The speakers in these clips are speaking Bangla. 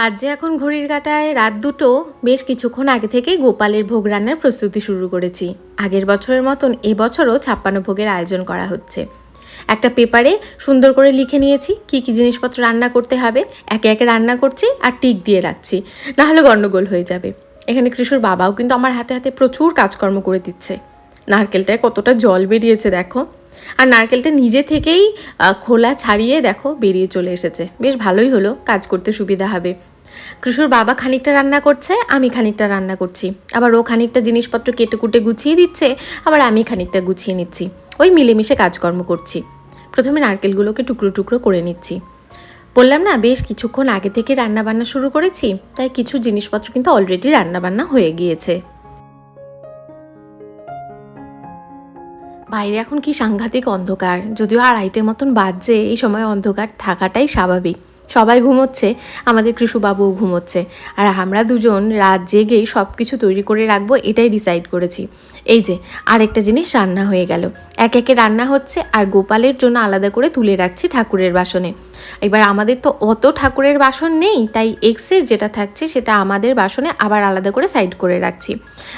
বাজে এখন ঘড়ির কাটায় রাত দুটো, বেশ কিছুক্ষণ আগে থেকে গোপালের ভোগ রান্নার প্রস্তুতি শুরু করেছি। আগের বছরের মতন এবছরও ছাপ্পান্ন ভোগের আয়োজন করা হচ্ছে। একটা পেপারে সুন্দর করে লিখে নিয়েছি, কি কি জিনিসপত্র রান্না করতে হবে, একে একে রান্না করছি আর টিক দিয়ে রাখছি, নাহলে গণ্ডগোল হয়ে যাবে। এখানে কৃষুর বাবাও কিন্তু আমার হাতে হাতে প্রচুর কাজকর্ম করে দিচ্ছে। নারকেলটায় কতটা জল বেরিয়েছে দেখো। আর নারকেলটা নিজে থেকেই খোলা ছাড়িয়ে দেখো বেরিয়ে চলে এসেছে। বেশ ভালোই হলো, কাজ করতে সুবিধা হবে। কৃষুর বাবা খানিকটা রান্না করছে, আমি খানিকটা রান্না করছি। আবার ও খানিকটা জিনিসপত্র কেটে কুটে গুছিয়ে দিচ্ছে, আবার আমি খানিকটা গুছিয়ে নিচ্ছি। ওই মিলেমিশে কাজকর্ম করছি। প্রথমে নারকেলগুলোকে টুকরো টুকরো করে নিচ্ছি। বললাম, না, বেশ কিছুক্ষণ আগে থেকে রান্না বান্না শুরু করেছি, তাই কিছু জিনিসপত্র কিন্তু অলরেডি রান্না বান্না হয়ে গিয়েছে। বাইরে এখন কি সাংঘাতিক অন্ধকার, যদিও আড়াইটের মতন বাজছে, এই সময় অন্ধকার থাকাটাই স্বাভাবিক। সবাই ঘুমোচ্ছে, আমাদের কৃষুবাবুও ঘুমোচ্ছে। আর আমরা দুজন রাত জেগেই সব কিছু তৈরি করে রাখব, এটাই ডিসাইড করেছি। এই যে, আরেকটা জিনিস রান্না হয়ে গেল। এক একে রান্না হচ্ছে আর গোপালের জন্য আলাদা করে তুলে রাখছি ঠাকুরের বাসনে। এবার আমাদের তো অত ঠাকুরের বাসন নেই, তাই এক্সেস যেটা থাকছে সেটা আমাদের বাসনে আবার আলাদা করে সাইড করে রাখছি।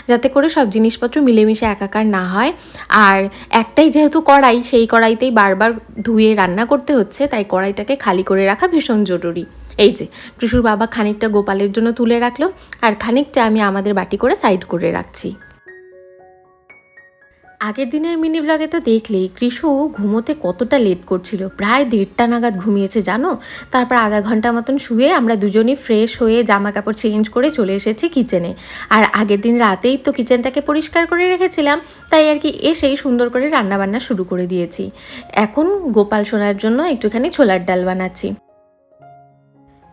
যাতে করে সব জিনিসপত্র মিলেমিশে একাকার না হয়। আর একটাই যেহেতু কড়াই, সেই কড়াইতেই বারবার ধুয়ে রান্না করতে হচ্ছে, তাই কড়াইটাকে খালি করে রাখা ভীষণ জরুরি। এই যে, কৃষুর বাবা খানিকটা গোপালের জন্য তুলে রাখল, আর খানিকটা আমি আমাদের বাটি করে সাইড করে রাখছি। আগের দিনের মিনি ব্লগে তো দেখলেই কৃষু ঘুমোতে কতটা লেট করছিল। প্রায় দেড়টা নাগাদ ঘুমিয়েছে, জানো? তারপর আধা ঘণ্টা মতন শুয়ে আমরা দুজনই ফ্রেশ হয়ে জামা কাপড় চেঞ্জ করে চলে এসেছি কিচেনে আর আগের দিন রাতেই তো কিচেনটাকে পরিষ্কার করে রেখেছিলাম, তাই আর কি এসেই সুন্দর করে রান্নাবান্না শুরু করে দিয়েছি। এখন গোপাল সোনার জন্য একটুখানি ছোলার ডাল বানাচ্ছি।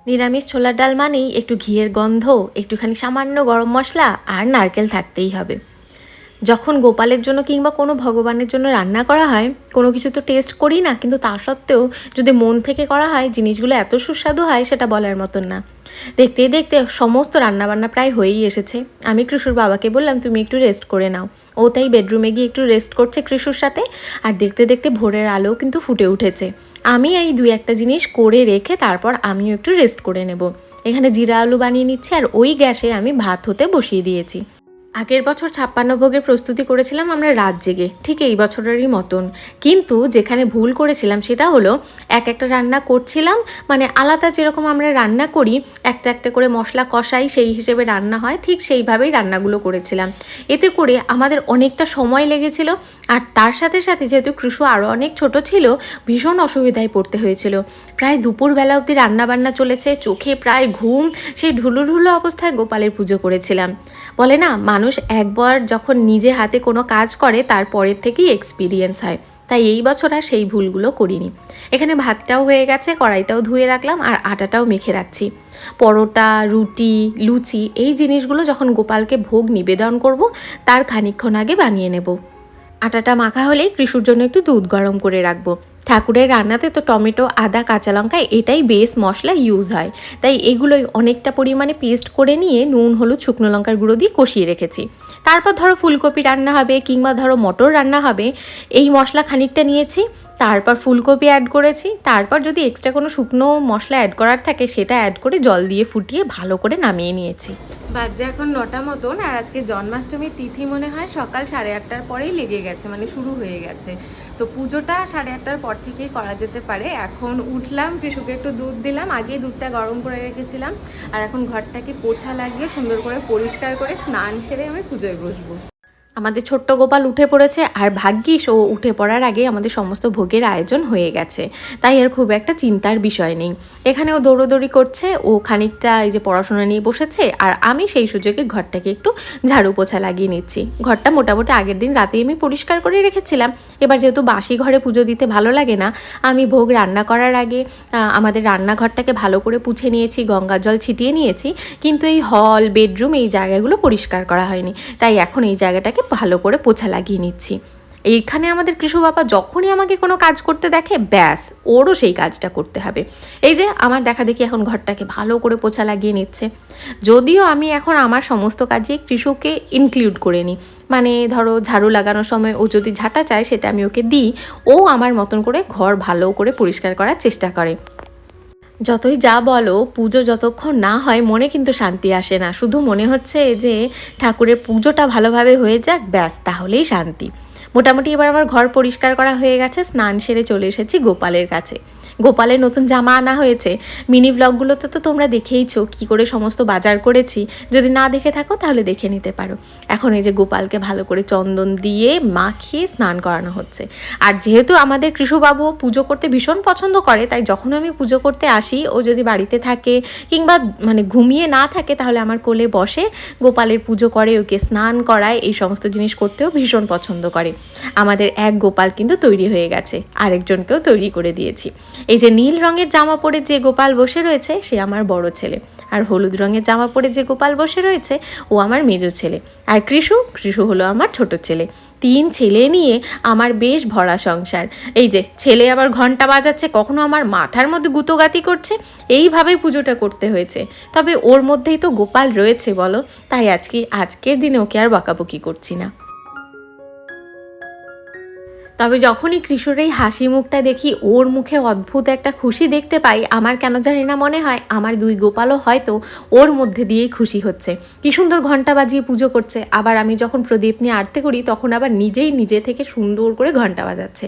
নিরামিষ ছোলার ডাল মানেই একটু ঘিয়ের গন্ধ, একটুখানি সামান্য গরম মশলা আর নারকেল থাকতেই হবে। যখন গোপালের জন্য কিংবা কোনো ভগবানের জন্য রান্না করা হয়, কোনো কিছু তো টেস্ট করি না, কিন্তু তা সত্ত্বেও যদি মন থেকে করা হয়, জিনিসগুলো এত সুস্বাদু হয়, সেটা বলার মতন না। দেখতে দেখতে সমস্ত রান্নাবান্না প্রায় হয়েই এসেছে। আমি কৃষুর বাবাকে বললাম, তুমি একটু রেস্ট করে নাও। ও তাই বেডরুমে গিয়ে একটু রেস্ট করছে কৃষুর সাথে, আর দেখতে দেখতে ভোরের আলো কিন্তু ফুটে উঠেছে। আমি এই দুই একটা জিনিস করে রেখে তারপর আমিও একটু রেস্ট করে নেব। এখানে জিরা আলু বানিয়ে নিচ্ছি, আর ওই গ্যাসে আমি ভাত হতে বসিয়ে দিয়েছি। আগের বছর ছাপ্পান্ন ভোগের প্রস্তুতি করেছিলাম আমরা রাত জেগে, ঠিক এই বছরেরই মতন। কিন্তু যেখানে ভুল করেছিলাম সেটা হলো, এক একটা রান্না করছিলাম মানে আলাদা যেরকম আমরা রান্না করি, একটা একটা করে মশলা কষাই সেই হিসেবে রান্না হয়, ঠিক সেইভাবেই রান্নাগুলো করেছিলাম। এতে করে আমাদের অনেকটা সময় লেগেছিল, আর তার সাথে সাথে যেহেতু কৃষু আরও অনেক ছোট ছিল, ভীষণ অসুবিধায় পড়তে হয়েছিল। প্রায় দুপুরবেলা অবধি রান্নাবান্না চলেছে, চোখে প্রায় ঘুম, সেই ঢুলো ঢুলো অবস্থায় গোপালের পুজো করেছিলাম। বলে না, মানুষ একবার যখন নিজে হাতে কোনো কাজ করে তারপরের থেকেই এক্সপিরিয়েন্স হয়। তাই এই বছর আর সেই ভুলগুলো করিনি। এখানে ভাতটাও হয়ে গেছে, কড়াইটাও ধুয়ে রাখলাম আর আটাটাও মেখে রাখছি। পরোটা, রুটি, লুচি এই জিনিসগুলো যখন গোপালকে ভোগ নিবেদন করব, তার খানিকক্ষণ আগে বানিয়ে নেব। আটাটা মাখা হলেই কৃষুর জন্য একটু দুধ গরম করে রাখব। ঠাকুরের রান্নাতে তো টমেটো, আদা, কাঁচা লঙ্কা এটাই বেস মশলা ইউজ হয়। তাই এগুলোই অনেকটা পরিমাণে পেস্ট করে নিয়ে নুন, হলুদ, শুকনো লঙ্কার গুঁড়ো দিয়ে কষিয়ে রেখেছি। তারপর ধরো ফুলকপি রান্না হবে কিংবা ধরো মটর রান্না হবে, এই মশলা খানিকটা নিয়েছি, তারপর ফুলকপি অ্যাড করেছি, তারপর যদি এক্সট্রা কোনো শুকনো মশলা অ্যাড করার থাকে সেটা অ্যাড করে জল দিয়ে ফুটিয়ে ভালো করে নামিয়ে নিয়েছি। বাজে এখন নটা মতন আর আজকে জন্মাষ্টমীর তিথি মনে হয় সকাল সাড়ে আটটার পরেই লেগে গেছে মানে শুরু হয়ে গেছে। তো পুজোটা সাড়ে আটটার পর থেকেই করা যেতে পারে। এখন উঠলাম কৃষকে একটু দুধ দিলাম আগে দুধটা গরম করে রেখেছিলাম। আর এখন ঘরটাকে পোছা লাগিয়ে সুন্দর করে পরিষ্কার করে স্নান সেরে আমি পুজোয় বসবো। আমাদের ছোট্ট গোপাল উঠে পড়েছে আর ভাগ্যিস ও উঠে পড়ার আগে আমাদের সমস্ত ভোগের আয়োজন হয়ে গেছে। তাই এর খুব একটা চিন্তার বিষয় নেই। এখানে ও দৌড়োদৌড়ি করছে, ও খানিকটা এই যে পড়াশোনা নিয়ে বসেছে আর আমি সেই সুযোগে ঘরটাকে একটু ঝাড়ু পোছা লাগিয়ে নিচ্ছি। ঘরটা মোটামুটি আগের দিন রাতে আমি পরিষ্কার করে রেখেছিলাম। এবার যেহেতু বাসি ঘরে পুজো দিতে ভালো লাগে না, আমি ভোগ রান্না করার আগে আমাদের রান্নাঘরটাকে ভালো করে পুছে নিয়েছি গঙ্গা জল ছিটিয়ে নিয়েছি। কিন্তু এই হল, বেডরুম এই জায়গাগুলো পরিষ্কার করা হয়নি। তাই এখন এই জায়গাটাকে ভালো করে পোছা লাগিয়ে নিচ্ছি। এইখানে আমাদের কৃষু বাবা যখনই আমাকে কোনো কাজ করতে দেখে, ব্যাস, ওরও সেই কাজটা করতে হবে। এই যে, আমার দেখা দেখি এখন ঘরটাকে ভালো করে পোছা লাগিয়ে নিচ্ছে। যদিও আমি এখন আমার সমস্ত কাজে কৃষুকে ইনক্লুড করে নিই। মানে ধরো, ঝাড়ু লাগানোর সময় ও যদি ঝাঁটা চায়, সেটা আমি ওকে দিই। ও আমার মতন করে ঘর ভালো করে পরিষ্কার করার চেষ্টা করে। যতই যা বলো, পুজো যতক্ষণ না হয়, মনে কিন্তু শান্তি আসে না। শুধু মনে হচ্ছে যে, ঠাকুরের পুজোটা ভালোভাবে হয়ে যাক, ব্যাস, তাহলেই শান্তি। মোটামুটি এবার আমার ঘর পরিষ্কার করা হয়ে গেছে, স্নান সেরে চলে এসেছি গোপালের কাছে। গোপালের নতুন জামা আনা হয়েছে। মিনি ব্লগগুলোতে তো তোমরা দেখেইছো কি করে সমস্ত বাজার করেছি। যদি না দেখে থাকো তাহলে দেখে নিতে পারো। এখন এই যে গোপালকে ভালো করে চন্দন দিয়ে মাখিয়ে স্নান করানো হচ্ছে। আর যেহেতু আমাদের কৃষুবাবুও পুজো করতে ভীষণ পছন্দ করে, তাই যখন আমি পুজো করতে আসি, ও যদি বাড়িতে থাকে কিংবা মানে ঘুমিয়ে না থাকে তাহলে আমার কোলে বসে গোপালের পুজো করে, ওকে স্নান করায়, এই সমস্ত জিনিস করতেও ভীষণ পছন্দ করে। আমাদের এক গোপাল কিন্তু তৈরি হয়ে গেছে, আরেকজনকেও তৈরি করে দিয়েছি। এই যে নীল রঙের জামা পরে যে গোপাল বসে রয়েছে, সে আমার বড় ছেলে। আর হলুদ রঙের জামা পরে যে গোপাল বসে রয়েছে, ও আমার মেজো ছেলে। আর কৃষু কৃষু হলো আমার ছোট ছেলে। তিন ছেলে নিয়ে আমার বেশ ভরা সংসার। এই যে ছেলে আবার ঘণ্টা বাজাচ্ছে, কখনো আমার মাথার মধ্যে গুতোগাতি করছে, এইভাবেই পুজোটা করতে হয়েছে। তবে ওর মধ্যেই তো গোপাল রয়েছে বলো, তাই আজকে, আজকের দিনে ওকে আর বকাবকি করছি না। তবে যখনই কৃষুর এই হাসি মুখটা দেখি, ওর মুখে অদ্ভুত একটা খুশি দেখতে পাই, আমার কেন জানি না মনে হয়, আমার দুই গোপালও হয়তো ওর মধ্যে দিয়েই খুশি হচ্ছে। কি সুন্দর ঘণ্টা বাজিয়ে পুজো করছে, আবার আমি যখন প্রদীপ নিয়ে আরতে করি, তখন আবার নিজেই নিজে থেকে সুন্দর করে ঘণ্টা বাজাচ্ছে।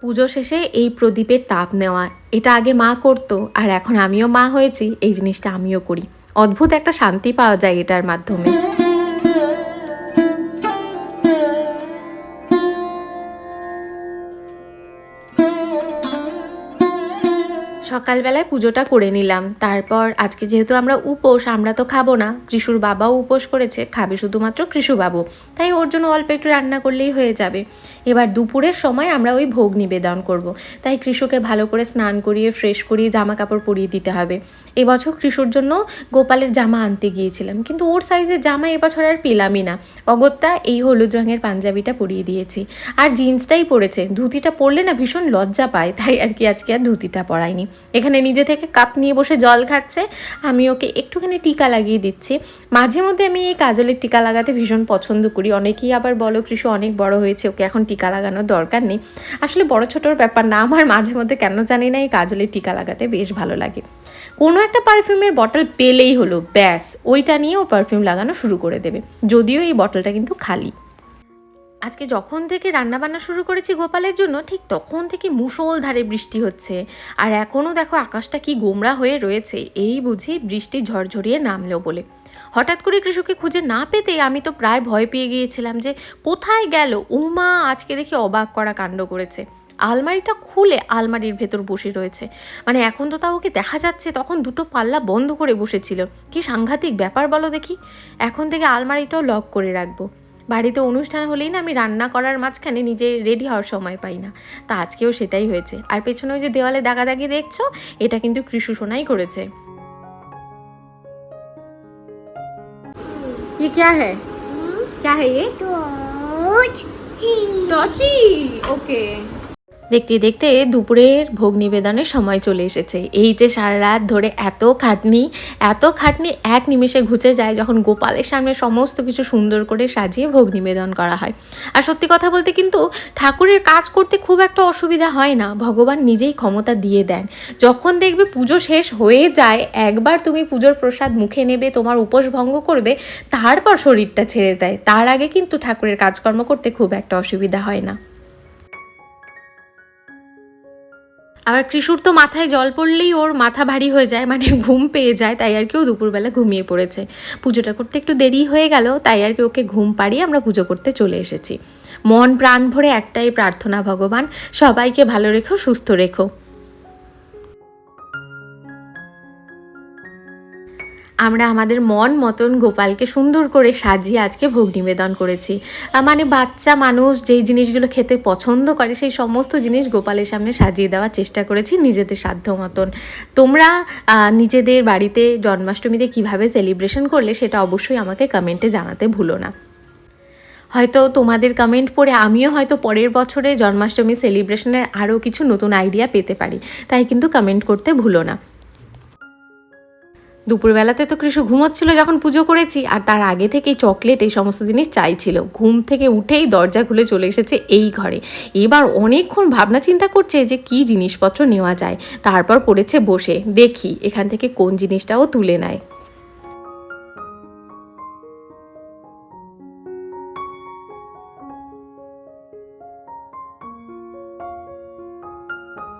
পুজো শেষে এই প্রদীপের তাপ নেওয়া, এটা আগে মা করতো, আর এখন আমিও মা হয়েছি, এই জিনিসটা আমিও করি। অদ্ভুত একটা শান্তি পাওয়া যায় এটার মাধ্যমে। সকালবেলায় পুজোটা করে নিলাম। তারপর আজকে যেহেতু আমরা উপোস, আমরা তো খাব না। কৃষুর বাবাও উপোস করেছে, খাবে শুধুমাত্র কৃষুবাবু। তাই ওর জন্য অল্প একটু রান্না করলেই হয়ে যাবে। এবার দুপুরের সময় আমরা ওই ভোগ নিবেদন করব। তাই কৃষুকে ভালো করে স্নান করিয়ে ফ্রেশ করিয়ে জামা কাপড় পরিয়ে দিতে হবে। এবছর কৃষুর জন্য গোপালের জামা আনতে গিয়েছিলাম। কিন্তু ওর সাইজের জামা এবছর আর পেলামই না। অগত্যা এই হলুদ রঙের পাঞ্জাবিটা পরিয়ে দিয়েছি। আর জিন্সটাই পরেছে। ধুতিটা পরলে না ভীষণ লজ্জা পায়। তাই আর কি আজকে আর ধুতিটা পরাইনি। এখানে নিজে থেকে কাপ নিয়ে বসে জল খাচ্ছে। আমি ওকে একটুখানি টিকা লাগিয়ে দিচ্ছি। মাঝে মধ্যে আমি এই কাজলের টিকা লাগাতে ভীষণ পছন্দ করি। অনেকেই আবার বলো কৃষু অনেক বড় হয়েছে। ওকে এখন টিকা লাগানোর দরকার নেই। আসলে বড় ছোটোর ব্যাপার না, আমার মাঝে মধ্যে কেন জানি না এই কাজলের টিকা লাগাতে বেশ ভালো লাগে। কোনো একটা পারফিউমের বটল পেলেই হলো, ব্যাস, ওইটা নিয়ে ও পারফিউম লাগানো শুরু করে দেবে। যদিও এই বটলটা কিন্তু খালি। আজকে যখন থেকে রান্নাবান্না শুরু করেছি গোপালের জন্য, ঠিক তখন থেকে মুষলধারে বৃষ্টি হচ্ছে। আর এখনও দেখো আকাশটা কি গোমরা হয়ে রয়েছে, এই বুঝি বৃষ্টি ঝরঝরিয়ে নামলো বলে। হঠাৎ করে কৃষককে খুঁজে না পেতে আমি তো প্রায় ভয় পেয়ে গিয়েছিলাম যে কোথায় গেল? উমা, আজকে দেখি অবাক করা কাণ্ড করেছে। আলমারিটা খুলে আলমারির ভেতর বসে রয়েছে। মানে এখন তো তাও ওকে দেখা যাচ্ছে, তখন দুটো পাল্লা বন্ধ করে বসেছিল। কি সাংঘাতিক ব্যাপার বলো দেখি। এখন থেকে আলমারিটাও লক করে রাখব। বাড়িতে অনুষ্ঠান হলেই না আমি রান্না করার মাঝখানে নিজে রেডি হওয়ার সময় পাই না। তা আজকেও সেটাই হয়েছে। আর পেছনে ওই যে দেওয়ালে দাগা দাগি দেখছ, এটা কিন্তু কৃষু সোনাই করেছে। ये क्या है? क्या है ये? टॉर्ची ओके দেখতে দেখতে দুপুরের ভোগ নিবেদনের সময় চলে এসেছে। এই যে সারা রাত ধরে এত খাটনি এত খাটনি এক নিমেষে ঘুচে যায় যখন গোপালের সামনে সমস্ত কিছু সুন্দর করে সাজিয়ে ভোগ নিবেদন করা হয়। আর সত্যি কথা বলতে কিন্তু ঠাকুরের কাজ করতে খুব একটা অসুবিধা হয় না। ভগবান নিজেই ক্ষমতা দিয়ে দেন। যখন দেখবে পুজো শেষ হয়ে যায়, একবার তুমি পুজোর প্রসাদ মুখে নেবে, তোমার উপোস ভঙ্গ করবে, তারপর শরীরটা ছেড়ে দেয়। তার আগে কিন্তু ঠাকুরের কাজকর্ম করতে খুব একটা অসুবিধা হয় না। আবার কৃষুর তো মাথায় জল পড়লেই ওর মাথা ভারী হয়ে যায় মানে ঘুম পেয়ে যায়, তাই আর কি ও দুপুরবেলা ঘুমিয়ে পড়েছে। পুজোটা করতে একটু দেরি হয়ে গেল, তাই আর কি ওকে ঘুম পাড়িয়ে আমরা পুজো করতে চলে এসেছি। মন প্রাণ ভরে একটাই প্রার্থনা, ভগবান, সবাইকে ভালো রেখো, সুস্থ রেখো। আমরা আমাদের মন মতন গোপালকে সুন্দর করে সাজিয়ে আজকে ভোগ নিবেদন করেছি। মানে বাচ্চা মানুষ যেই জিনিসগুলো খেতে পছন্দ করে, সেই সমস্ত জিনিস গোপালের সামনে সাজিয়ে দেওয়ার চেষ্টা করেছি নিজেদের সাধ্য মতন। তোমরা নিজেদের বাড়িতে জন্মাষ্টমীতে কীভাবে সেলিব্রেশন করলে সেটা অবশ্যই আমাকে কমেন্টে জানাতে ভুলো না। হয়তো তোমাদের কমেন্ট পড়ে আমিও হয়তো পরের বছরে জন্মাষ্টমী সেলিব্রেশনের আরও কিছু নতুন আইডিয়া পেতে পারি, তাই কিন্তু কমেন্ট করতে ভুলো না। দুপুরবেলাতে তো কৃষু ঘুমোচ্ছিল যখন পুজো করেছি, আর তার আগে থেকেই চকলেট এই সমস্ত জিনিস চাইছিল। ঘুম থেকে উঠেই দরজা খুলে চলে এসেছে এই ঘরে। এবার অনেকক্ষণ ভাবনা চিন্তা করছে যে কি জিনিসপত্র নেওয়া যায়। তারপর পড়েছে বসে, দেখি এখান থেকে কোন জিনিসটাও তুলে নেয়।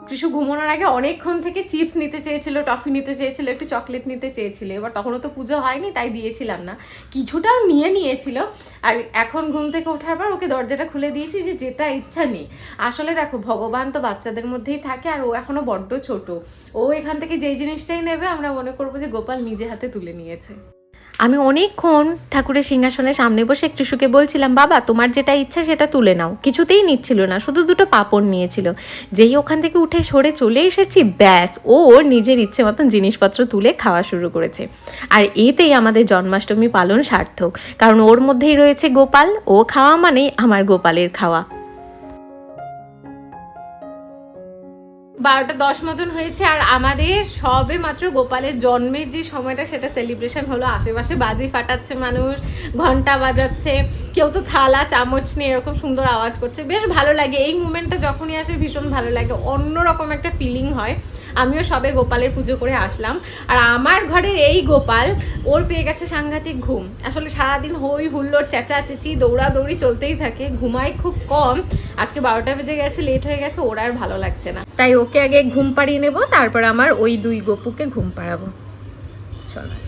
কৃষু ঘুমানোর আগে অনেকক্ষণ থেকে চিপস নিতে চেয়েছিল, টফি নিতে চেয়েছিল, একটু চকলেট নিতে চেয়েছিল। এবার তখনও তো পুজো হয়নি, তাই দিয়েছিলাম না। কিছুটাও নিয়ে নিয়েছিল। আর এখন ঘুম থেকে ওঠার পর ওকে দরজাটা খুলে দিয়েছি যে যেটা ইচ্ছা নেই আসলে দেখো, ভগবান তো বাচ্চাদের মধ্যেই থাকে আর ও এখনও বড্ড ছোট। ও এখান থেকে যেই জিনিসটাই নেবে আমরা মনে করব যে গোপাল নিজে হাতে তুলে নিয়েছে। আমি অনেকক্ষণ ঠাকুরের সিংহাসনের সামনে বসে কৃষুকে বলছিলাম, বাবা, তোমার যেটা ইচ্ছা সেটা তুলে নাও। কিছুতেই নিচ্ছিল না, শুধু দুটো পাপড় নিয়েছিল। যেই ওখান থেকে উঠে সরে চলে এসেছি, ব্যাস, ও ওর নিজের ইচ্ছে মতন জিনিসপত্র তুলে খাওয়া শুরু করেছে। আর এতেই আমাদের জন্মাষ্টমী পালন সার্থক, কারণ ওর মধ্যেই রয়েছে গোপাল, ও খাওয়া মানেই আমার গোপালের খাওয়া। বারোটা দশ মতন হয়েছে, আর আমাদের সবে মাত্র গোপালের জন্মের যে সময়টা, সেটা সেলিব্রেশন হলো। আশেপাশে বাজি ফাটাচ্ছে মানুষ, ঘণ্টা বাজাচ্ছে, কেউ তো থালা, চামচ নিয়ে এরকম সুন্দর আওয়াজ করছে। বেশ ভালো লাগে। এই মুমেন্টটা যখনই আসে, ভীষণ ভালো লাগে। অন্যরকম একটা ফিলিং হয়। আমিও সবে গোপালের পুজো করে আসলাম। আর আমার ঘরের এই গোপাল, ওর পেয়ে গেছে সাংঘাতিক ঘুম। আসলে সারাদিন হই হুল্লোড়, চেঁচাচেঁচি, দৌড়াদৌড়ি চলতেই থাকে। ঘুমাই খুব কম। আজকে বারোটা বেজে গেছে লেট হয়ে গেছে, ওর আর ভালো লাগছে না। তাই ওকে আগে ঘুম পাড়িয়ে নেব তারপর আমার ওই দুই গপুকে ঘুম পাড়াবো। চলো।